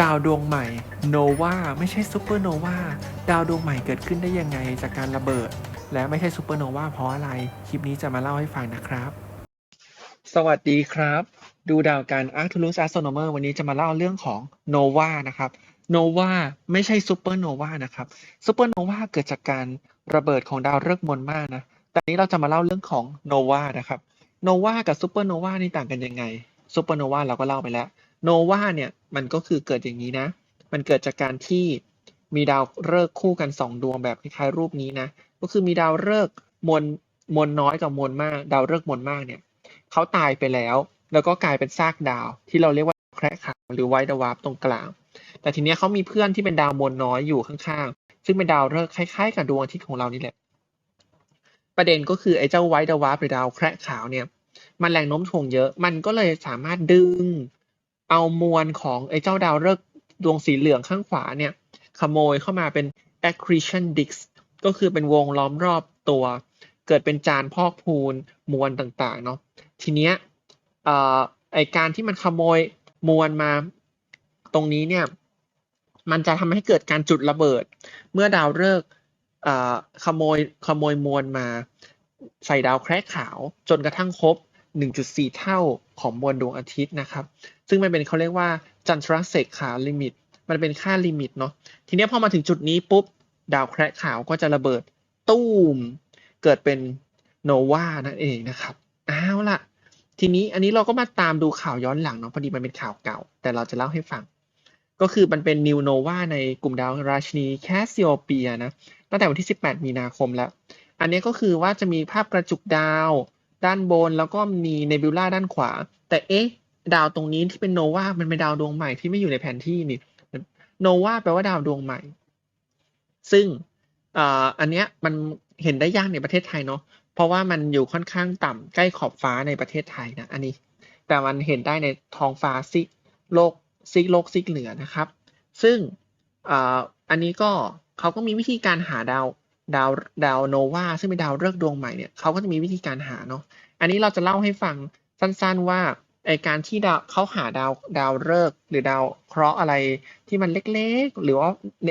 ดาวดวงใหม่โนวาไม่ใช่ซูเปอร์โนวาดาวดวงใหม่เกิดขึ้นได้ยังไงจากการระเบิด และไม่ใช่ซูเปอร์โนวาเพราะอะไร คลิปนี้จะมาเล่าให้ฟังนะครับ สวัสดีครับ ดูดาวกัน Arcturus Astronomer วันนี้จะมาเล่าเรื่องของโนวานะครับโนวาไม่ใช่ซูเปอร์โนวานะครับซูเปอร์โนวาเกิดจากการระเบิดของดาวฤกษ์มนมากนะแต่นี้เราจะมาเล่าเรื่องของโนวานะครับโนวากับซูเปอร์โนวานี่ต่างกันยังไงซูเปอร์โนวาเราก็เล่าไปแล้ว โนวาเนี่ยมันก็คือเกิดอย่างนี้นะ มันเกิดจากการที่มีดาวฤกษ์คู่กันสองดวงแบบคล้ายๆรูปนี้นะ ก็คือมีดาวฤกษ์มวลมวลน้อยกับมวลมาก ดาวฤกษ์มวลมากเนี่ยเขาตายไปแล้ว แล้วก็กลายเป็นซากดาวที่เราเรียกว่าแคระขาวหรือไวท์ดวาร์ตรงกลาง แต่ทีเนี้ยเขามีเพื่อนที่เป็นดาวมวลน้อยอยู่ข้างๆ ซึ่งเป็นดาวฤกษ์คล้ายๆ กับดวงอาทิตย์ของเรานี่แหละ ประเด็นก็คือไอ้เจ้าไวท์ดวาร์หรือดาวแคระขาวเนี่ย มันแรงโน้มถ่วงเยอะ มันก็เลยสามารถดึง เอามวลของไอ้เจ้าดาวฤกษ์ดวงสีเหลืองข้างขวาเนี่ย ขโมยเข้ามาเป็น accretion disk ก็คือเป็นวงล้อมรอบตัว เกิดเป็นจานพอกพูนมวลต่างๆเนาะทีเนี้ยเอ่อไอการที่มันขโมยมวลมาตรงนี้เนี่ย มันจะทำให้เกิดการจุดระเบิด เมื่อดาวฤกษ์ขโมยขโมยมวลมา ใส่ดาวแคระขาว จนกระทั่งครบ 1.4 เท่าของมวลดวงอาทิตย์นะครับ ซึ่งมันเป็นเขาเรียกว่าจันทรเศกขาลิมิต มันเป็นค่าลิมิตเนาะ ทีนี้พอมาถึงจุดนี้ปุ๊บ ดาวแคระขาวก็จะระเบิดตู้ม เกิดเป็นโนวานั่นเองนะครับเอาวล่ะ ทีนี้อันนี้เราก็มาตามดูข่าวย้อนหลังเนาะ พอดีมันเป็นข่าวเก่า แต่เราจะเล่าให้ฟัง ก็คือมันเป็นนิวโนวาในกลุ่มดาวราชินีแคสซิโอเปียนะ ตั้งแต่วันที่ 18 มีนาคมแล้ว อันนี้ก็คือว่าจะมีภาพกระจุกดาว ด้านบนแล้วก็มีเนบิวล่าด้านขวา แต่เอ๊ะ ดาวตรงนี้ที่เป็นโนวา มันเป็นดาวดวงใหม่ที่ไม่อยู่ในแผนที่นี่โนวาแปลว่าดาวดวงใหม่ ซึ่งอันเนี้ยมันเห็นได้ยากในประเทศไทยเนาะเพราะว่ามันอยู่ค่อนข้างต่ำใกล้ขอบฟ้าในประเทศไทยนะอันนี้ แต่มันเห็นได้ในท้องฟ้าซิกโลกซิกโลกซิกเหนือนะครับ ซึ่งอันนี้ก็เขาก็มีวิธีการหาดาว ดาวดาวโนวาซึ่งเป็นดาวฤกษ์ดวงใหม่เนี่ยเขาก็จะมีวิธีการหาเนาะอันนี้เราจะเล่าให้ฟังสั้นๆว่าไอการที่ดาวเขาหาดาวดาวฤกษ์หรือดาวเคราะห์อะไรที่มันเล็กๆ หรือว่า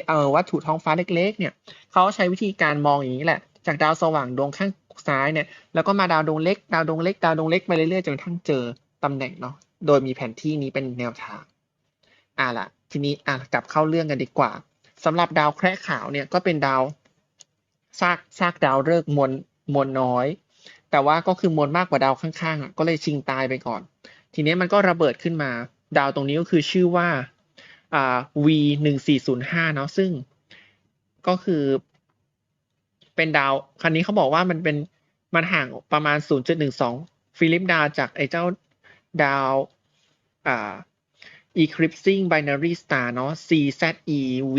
เออวัตถุท้องฟ้าเล็ก ๆ เนี่ยเขาใช้วิธีการมองอย่างนี้แหละ จากดาวสว่างดวงข้างซ้ายเนี่ยแล้วก็มาดาวดวงเล็ก ดาวดวงเล็ก ดาวดวงเล็กไปเรื่อยๆจนกระทั่งเจอตำแหน่งเนาะโดยมีแผนที่นี้เป็นแนวทางอ่าล่ะทีนี้อะกลับเข้าเรื่องกันดีกว่าสำหรับดาวแคระขาวเนี่ยก็เป็นดาว ซากซากดาวฤกษ์มวลมวลน้อย แต่ว่าก็คือมวลมากกว่าดาวข้างๆก็เลยชิงตายไปก่อน ทีนี้มันก็ระเบิดขึ้นมา ดาวตรงนี้ก็คือชื่อว่าอ่า V หนึ่งสี่ศูนย์ห้าเนาะซึ่งก็คือเป็นดาวคันนี้เขาบอกว่ามันเป็นมันห่างประมาณ 0.12 ฟิลิปดาวจากไอ้เจ้าดาวอ่า eclipsing binary star เนาะ CZEV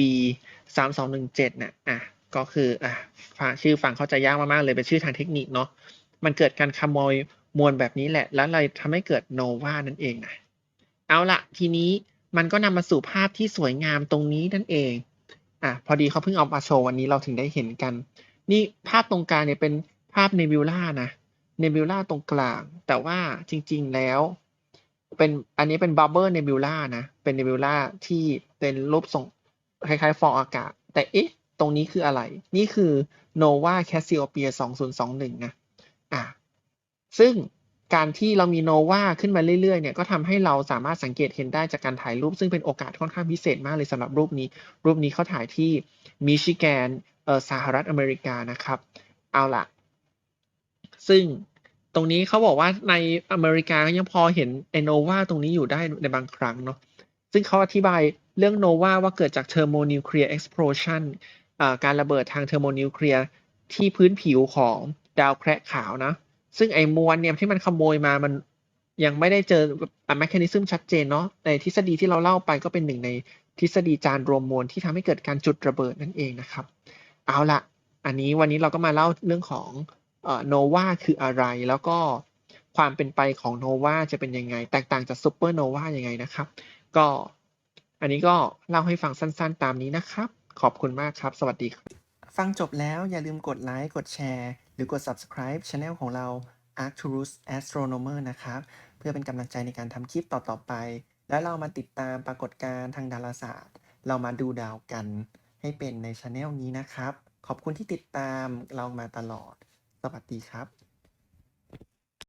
3217เนี่ยอะ ก็คืออะฟังชื่อฟังเข้าใจยากมากๆเลยเป็นชื่อทางเทคนิคเนาะมันเกิดการขโมยมวลแบบนี้แหละ แล้วเลยทำให้เกิดโนวานั่นเองนะเอาละทีนี้มันก็นำมาสู่ภาพที่สวยงามตรงนี้นั่นเองอะพอดีเขาเพิ่งเอามาโชว์วันนี้เราถึงได้เห็นกัน นี่ภาพตรงกลางเนี่ยเป็นภาพเนบิวล่านะเนบิวล่าตรงกลาง แต่ว่าจริง ๆแล้ว เป็นอันนี้เป็นบับเบิลเนบิวล่านะเป็นเนบิวล่าที่เป็นรูปทรงคล้ายๆฟองอากาศ แต่เอ๊ะ ตรงนี้คืออะไร นี่คือโนวาแคสซิโอเปีย2021 นะ อะ ซึ่งการที่เรามีโนวาขึ้นมาเรื่อยๆ เนี่ย ก็ทำให้เราสามารถสังเกตเห็นได้จากการถ่ายรูป ซึ่งเป็นโอกาสค่อนข้างพิเศษมากเลยสำหรับรูปนี้ รูปนี้เขาถ่ายที่มิชิแกน เออสหรัฐอเมริกานะครับ เอาล่ะ ซึ่งตรงนี้เขาบอกว่าในอเมริกายังพอเห็นไอโนวาตรงนี้อยู่ได้ในบางครั้งเนาะ ซึ่งเขาอธิบายเรื่องโนวาว่าเกิดจากเทอร์โมนิวเคลียร์เอ็กซ์โพลชัน การระเบิดทางเทอร์โมนิวเคลียร์ที่พื้นผิวของดาวแคระขาวนะ ซึ่งไอมวลเนี่ยที่มันขโมยมามันยังไม่ได้เจอแมคานิซึมชัดเจนเนาะในทฤษฎีที่เราเล่าไปก็เป็นหนึ่งในทฤษฎีจานรวมมวลที่ทำให้เกิดการจุดระเบิดนั่นเองนะครับ เอาละอันนี้วันนี้เราก็มาเล่าเรื่องของโนวาคืออะไร แล้วก็ความเป็นไปของโนวาจะเป็นยังไง แตกต่างจากซูเปอร์โนวายังไงนะครับ ก็อันนี้ก็เล่าให้ฟังสั้นๆตามนี้นะครับ ขอบคุณมากครับ สวัสดีครับ ฟังจบแล้วอย่าลืมกดไลค์กดแชร์ หรือกด subscribe channel ของเรา Arcturus Astronomer นะครับ เพื่อเป็นกำลังใจในการทำคลิปต่อ ๆ ไป แล้วเรามาติดตามปรากฏการณ์ทางดาราศาสตร์ เรามาดูดาวกัน ให้เป็นในช anel นี้นะครับ ขอบคุณที่ติดตามเรามาตลอด สวัสดีครับ